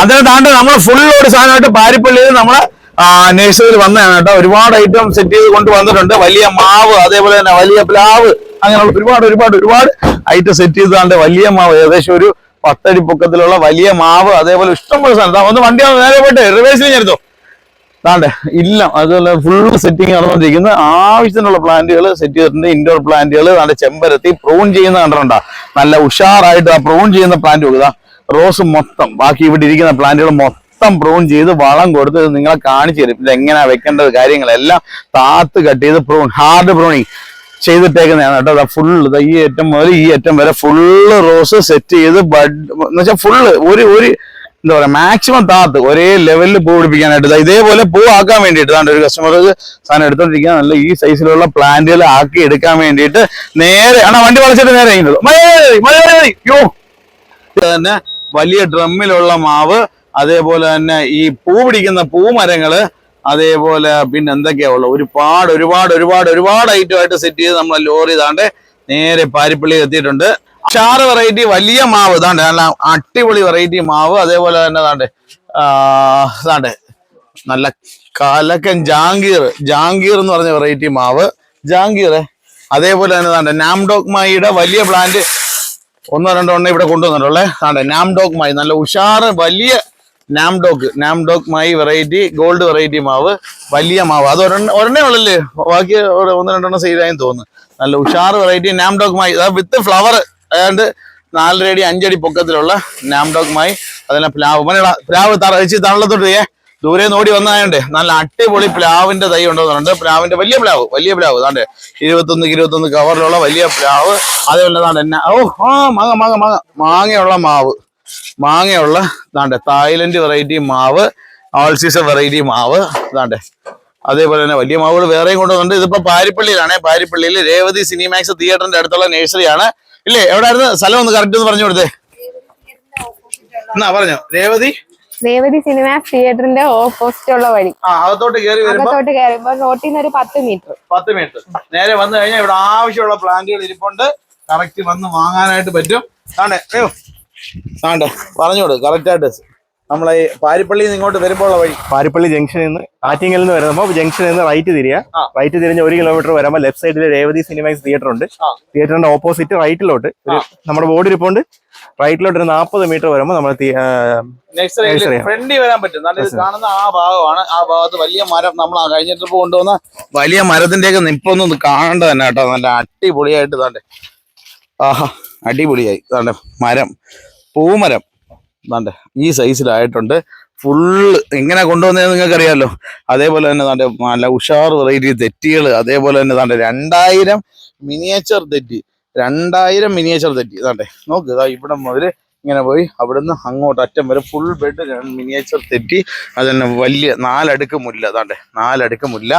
അതിന് താണ്ട് നമ്മൾ ഫുൾ ഒരു സാധനമായിട്ട് പാരിപ്പള്ളിയിൽ നമ്മളെ നേഴ്സറിയിൽ വന്നതാണ് കേട്ടോ. ഒരുപാട് ഐറ്റം സെറ്റ് ചെയ്ത് കൊണ്ട് വന്നിട്ടുണ്ട്. വലിയ മാവ് അതേപോലെ തന്നെ വലിയ പ്ലാവ് അങ്ങനെയുള്ള ഒരുപാട് ഒരുപാട് ഒരുപാട് ഐറ്റം സെറ്റ് ചെയ്താണ്ട് വലിയ മാവ് ഏകദേശം ഒരു പത്തടി പൊക്കത്തിലുള്ള വലിയ മാവ് അതേപോലെ ഇഷ്ടംപോലെ സാധനം. ഒന്ന് വണ്ടി നേരെ പോയിട്ട് റിവേഴ്സിൽ എടുത്തോ. താണ്ടെ ഇല്ല. അതുപോലെ ഫുൾ സെറ്റിംഗ് നടന്നുകൊണ്ടിരിക്കുന്നത് ആവശ്യത്തിനുള്ള പ്ലാന്റുകൾ സെറ്റ് ചെയ്തിട്ടുണ്ട്. ഇൻഡോർ പ്ലാന്റുകൾ താണ്ടെ ചെമ്പരത്തി പ്രൂൺ ചെയ്യുന്ന കണ്ടിട്ടുണ്ടോ? നല്ല ഉഷാറായിട്ട് ആ പ്രൂൺ ചെയ്യുന്ന പ്ലാന്റ് നോക്കുക റോസ് മൊത്തം ബാക്കി ഇവിടെ ഇരിക്കുന്ന പ്ലാന്റുകൾ മൊത്തം പ്രൂൺ ചെയ്ത് വളം കൊടുത്ത് നിങ്ങളെ കാണിച്ചു തരും. ഇത് എങ്ങനെയാ വെക്കേണ്ടത് കാര്യങ്ങളെല്ലാം താത്ത് കട്ട് ചെയ്ത് പ്രൂൺ ഹാർഡ് പ്രൂണിങ് ചെയ്തിട്ടേക്കുന്നതാണ് കേട്ടോ. അതാ ഫുള്ള് ഈ ഏറ്റം മുതൽ ഈ ഏറ്റം വരെ ഫുള്ള് റോസ് സെറ്റ് ചെയ്ത് ബഡ് എന്ന് വെച്ചാൽ ഫുള്ള് ഒരു ഒരു എന്താ പറയാ മാക്സിമം താത്ത് ഒരേ ലെവലിൽ പൂ പിടിപ്പിക്കാനായിട്ട്. ഇതേപോലെ പൂ ആക്കാൻ വേണ്ടിയിട്ട് ദാണ്ട് ഒരു കസ്റ്റമർ സാധനം എടുത്തോണ്ടിരിക്കാൻ നല്ല ഈ സൈസിലുള്ള പ്ലാന്റുകൾ ആക്കി എടുക്കാൻ വേണ്ടിയിട്ട് നേരെ ആണോ വണ്ടി വളച്ചിട്ട് നേരെ ഇത് തന്നെ വലിയ ഡ്രമ്മിലുള്ള മാവ് അതേപോലെ തന്നെ ഈ പൂ പിടിക്കുന്ന പൂമരങ്ങൾ അതേപോലെ പിന്നെ എന്തൊക്കെയാ ഉള്ളത്? ഒരുപാട് ഒരുപാട് ഒരുപാട് ഒരുപാട് ഐറ്റമായിട്ട് സെറ്റ് ചെയ്ത് നമ്മളെ ലോറി ഇതാണ്ട് നേരെ പാരിപ്പള്ളി എത്തിയിട്ടുണ്ട്. ചാറ് വെറൈറ്റി വലിയ മാവ് ഇതാണ്ട് നല്ല അടിപൊളി വെറൈറ്റി മാവ് അതേപോലെ തന്നെ ഇതാണ്ട് ഇതാണ്ട് നല്ല കലക്കൻ ജാങ്കീർ ജാങ്കീർ എന്ന് പറഞ്ഞ വെറൈറ്റി മാവ്. ജാങ്കീർ അതേപോലെ തന്നെ ഇതാണ്ട് നാംഡോക് മായിയുടെ വലിയ പ്ലാന്റ് ഒന്നോ രണ്ടോ എണ്ണം ഇവിടെ കൊണ്ടുവന്നിട്ടുള്ളേ. ആണ്ടെ നാംഡോക് മായി നല്ല ഉഷാറ് വലിയ നാംഡോക്ക് നാംഡോക് മായി വെറൈറ്റി ഗോൾഡ് വെറൈറ്റി മാവ്. വലിയ മാവ്. അത് ഒരെണ്ണ ഒരെണ്ണേ ഉള്ളല്ലേ? ബാക്കി ഒന്ന് രണ്ടെണ്ണം സെയിലായെന്ന് തോന്നുന്നു. നല്ല ഉഷാർ വെറൈറ്റി നാംഡോക് മായി വിത്ത് ഫ്ലവർ ഏതാണ്ട് നാലര അടി അഞ്ചടി പൊക്കത്തിലുള്ള നാംഡോക് മായി അതിനെ പ്ലാവ്. മണിയുടെ പ്ലാവ് തറ വെച്ച് തണലത്തോട്ട് ഏ ദൂരെ നോടി വന്നായണ്ടേ നല്ല അടിപൊളി പ്ലാവിന്റെ തൈ ഉണ്ടെന്നുണ്ട് പ്ലാവിന്റെ വലിയ പ്ലാവ് വലിയ പ്ലാവ്. താണ്ടെ ഇരുപത്തൊന്ന് ഇരുപത്തൊന്ന് കവറിലുള്ള വലിയ പ്ലാവ്. അതേപോലെ താണ്ടെ എന്നാ ഓ ആ മാങ്ങ മാങ്ങ മാങ്ങ. മാങ്ങയുള്ള മാവ്. മാങ്ങയുള്ള താണ്ടെ തായ്ലൻഡ് വെറൈറ്റി മാവ്. ഓൾ സീസൺ വെറൈറ്റി മാവ്. താണ്ടെ അതേപോലെ തന്നെ വലിയ മാവുകൾ വേറെയും കൊണ്ടുവന്നുണ്ട് ഇതിപ്പോ പാരിപ്പള്ളിയിലാണ്. പാരിപ്പള്ളിയിൽ രേവതി സിനിമാക്സ് തിയേറ്ററിന്റെ അടുത്തുള്ള നഴ്സറിയാണ് ഇല്ലേ? എവിടെയായിരുന്നു സ്ഥലം ഒന്ന് കറക്റ്റ് ഒന്ന് പറഞ്ഞു കൊടുത്തേ. എന്നാ പറഞ്ഞോ. രേവതി? രേവതി സിനിമ തിയേറ്ററിന്റെ ഓപ്പോസിറ്റ് ഉള്ള വഴി. അകത്തോട്ട് കയറി അകത്തോട്ട് കയറുമ്പോ റോട്ടിൽ നിന്ന് ഒരു പത്ത് മീറ്റർ. പത്ത് മീറ്റർ. നേരെ വന്നു കഴിഞ്ഞാൽ ഇവിടെ ആവശ്യമുള്ള പ്ലാന്റുകൾ ഇരിപ്പുണ്ട്. കറക്റ്റ് വന്ന് വാങ്ങാനായിട്ട് പറ്റും. താണ്ടെ പറഞ്ഞോട് കറക്റ്റ് ആയിട്ട്. നമ്മളെ പാരിപ്പള്ളി പാരിപ്പള്ളിയിൽ നിന്ന് ഇങ്ങോട്ട് വരുമ്പോൾ വഴി. പാരിപ്പള്ളി ജംഗ്ഷനിൽ നിന്ന് ആറ്റിങ്ങലിൽ നിന്ന് വരുമ്പോൾ ജംഗ്ഷനിൽ നിന്ന് റൈറ്റ് തിരിയുക. റൈറ്റ് തിരിഞ്ഞ് ഒരു കിലോമീറ്റർ വരുമ്പോൾ ലെഫ്റ്റ് സൈഡിൽ രേവതി സിനിമാക്സ് തിയേറ്റർ ഉണ്ട്. തിയേറ്ററിന്റെ ഓപ്പോസിറ്റ് റൈറ്റിലോട്ട് നമ്മുടെ ബോർഡ് ഇരിപ്പുണ്ട് റൈറ്റിലോട്ട് ഒരു നാൽപ്പത് മീറ്റർ വരുമ്പോൾ നമ്മൾ. ഫ്രണ്ടിൽ വരാൻ പറ്റും. കാണുന്ന ആ ഭാഗമാണ്. ആ ഭാഗത്ത് വലിയ മരം നമ്മൾ കഴിഞ്ഞ ട്രിപ്പ് കൊണ്ടുവന്ന വലിയ മരത്തിന്റെ ഒക്കെ നിപ്പൊന്നും കാണേണ്ട തന്നെ കേട്ടോ. നല്ല അടിപൊളിയായിട്ട് ആഹാ അടിപൊളിയായി. മരം. പൂമരം. താണ്ടെ ഈ സൈസിലായിട്ടുണ്ട്. ഫുള്ള് എങ്ങനെ കൊണ്ടുവന്നതെന്ന് നിങ്ങൾക്കറിയാമല്ലോ അതേപോലെ തന്നെ താണ്ടെ നല്ല ഉഷാർ വെറൈറ്റി തെറ്റികൾ അതേപോലെ തന്നെ താണ്ടെ രണ്ടായിരം മിനിയേച്ചർ തെറ്റി. രണ്ടായിരം മിനിയേച്ചർ തെറ്റി. താണ്ടെ നോക്ക് ഇവിടെ മുതൽ ഇങ്ങനെ പോയി അവിടുന്ന് അങ്ങോട്ട് അറ്റം വരെ ഫുൾ ബെഡ് മിനിയേച്ചർ തെറ്റി. അത് തന്നെ വലിയ നാലടുക്ക് മുല്ല അതാണ്ട്. നാലടുക്ക് മുല്ല.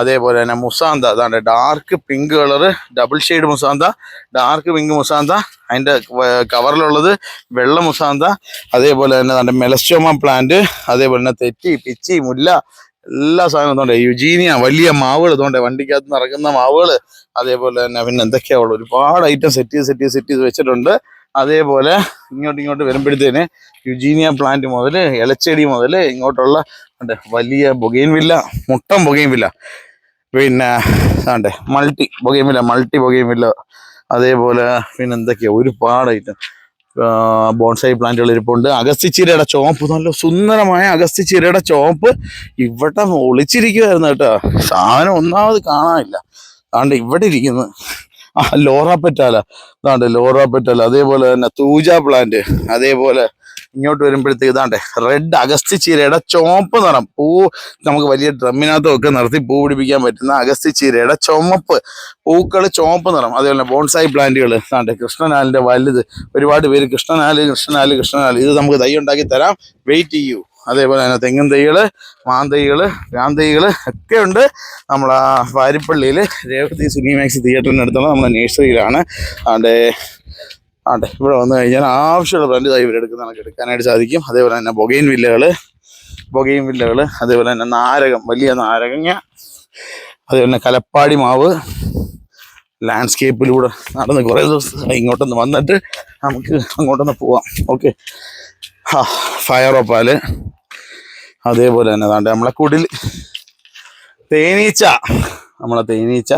അതേപോലെ തന്നെ മുസാന്ത അതാണ്ട്. Dark pink colour double shade mussaenda. Dark pink mussaenda. അതിന്റെ കവറിലുള്ളത് വെള്ള മുസാന്ത. അതേപോലെ തന്നെ അതാണ്ട് മെലസ്റ്റോമ പ്ലാന്റ് അതേപോലെ തന്നെ തെറ്റി പിച്ചി മുല്ല. എല്ലാ സാധനവും തോണ്ടേ യുജീനിയ വലിയ മാവുകൾ തോണ്ടേ വണ്ടിക്കകത്ത് നിന്ന് ഇറങ്ങുന്ന മാവുകൾ. അതേപോലെ തന്നെ പിന്നെ എന്തൊക്കെയാ ഉള്ളു ഒരുപാട് ഐറ്റം സെറ്റ് ചെയ്ത് സെറ്റ് ചെയ്ത് സെറ്റ് ചെയ്ത് വെച്ചിട്ടുണ്ട്. അതേപോലെ ഇങ്ങോട്ട് ഇങ്ങോട്ട് വരുമ്പോഴത്തേന് യുജീനിയ പ്ലാന്റ് മുതൽ ഇലച്ചെടി മുതൽ ഇങ്ങോട്ടുള്ള അതെ വലിയ ബൊഗൈൻ വില്ല മുട്ടം ബൊഗൈൻ വില്ല പിന്നെ ആണ്ടെ multi bougainvillea multi bougainvillea അതേപോലെ പിന്നെ എന്തൊക്കെയാ ഒരുപാട് ഐറ്റം ബോൺസൈ പ്ലാന്റുകൾ ഇരിപ്പുണ്ട്. അഗസ്തിച്ചീരയുടെ ചോപ്പ് നല്ല സുന്ദരമായ അഗസ്തിച്ചീരയുടെ ചോപ്പ് ഇവിടെ ഒളിച്ചിരിക്കുമായിരുന്നു കേട്ടോ. സാധനം ഒന്നാമത് കാണാനില്ല. അതുകൊണ്ട് ഇവിടെ ഇരിക്കുന്നു. Loropetalum. ഇതാണ്ട് ലോറ പെറ്റാല. അതേപോലെ തന്നെ തൂജ പ്ലാന്റ് അതേപോലെ ഇങ്ങോട്ട് വരുമ്പോഴത്തേക്ക് ഇതാണ്ട് റെഡ് അഗസ്തി ചീരയുടെ ചുവപ്പ് നിറം. പൂ നമുക്ക് വലിയ ഡ്രമ്മിനകത്തും ഒക്കെ നിർത്തി പൂ പിടിപ്പിക്കാൻ പറ്റുന്ന അഗസ്തി ചീരയുടെ ചുമപ്പ് പൂക്കൾ ചുവപ്പ് നിറം. അതേപോലെ ബോൺസായി പ്ലാന്റുകൾ ഇതാണ്ട് കൃഷ്ണനാലിന്റെ വലുത്. ഒരുപാട് പേര് കൃഷ്ണനാല് കൃഷ്ണനാല് കൃഷ്ണനാല്. ഇത് നമുക്ക് തൈ ഉണ്ടാക്കി തരാം. വെയിറ്റ് ചെയ്യൂ. അതേപോലെ തന്നെ തെങ്ങും തൈകൾ മാന്തൈകൾ രാന്തൈകൾ ഒക്കെ ഉണ്ട്. നമ്മൾ ആ വാരിപ്പള്ളിയിൽ രേവതി സുനിമാക്സ് അടുത്തുള്ള നമ്മുടെ നേഴ്സറിയിലാണ്. അവിടെ ആട്ടെ ഇവിടെ വന്നു കഴിഞ്ഞാൽ ആവശ്യമുള്ള ബ്രാൻഡ് തൈ ഇവരെടുക്കുന്ന നമുക്ക് എടുക്കാനായിട്ട് സാധിക്കും. അതേപോലെ തന്നെ ബൊഗൈൻ വില്ലകൾ ബൊഗൈൻ വില്ലകൾ അതേപോലെ തന്നെ നാരകം വലിയ നാരകങ്ങ അതേപോലെ തന്നെ കലപ്പാടി മാവ് ലാൻഡ്സ്കേപ്പിലൂടെ നടന്ന് കുറേ ദിവസം ഇങ്ങോട്ടൊന്ന് വന്നിട്ട് നമുക്ക് അങ്ങോട്ടൊന്ന് പോവാം. ഓക്കെ. ഫയർ ഒപ്പാൽ അതേപോലെ തന്നെ നമ്മളെ കുടിൽ തേനീച്ച. നമ്മളെ തേനീച്ച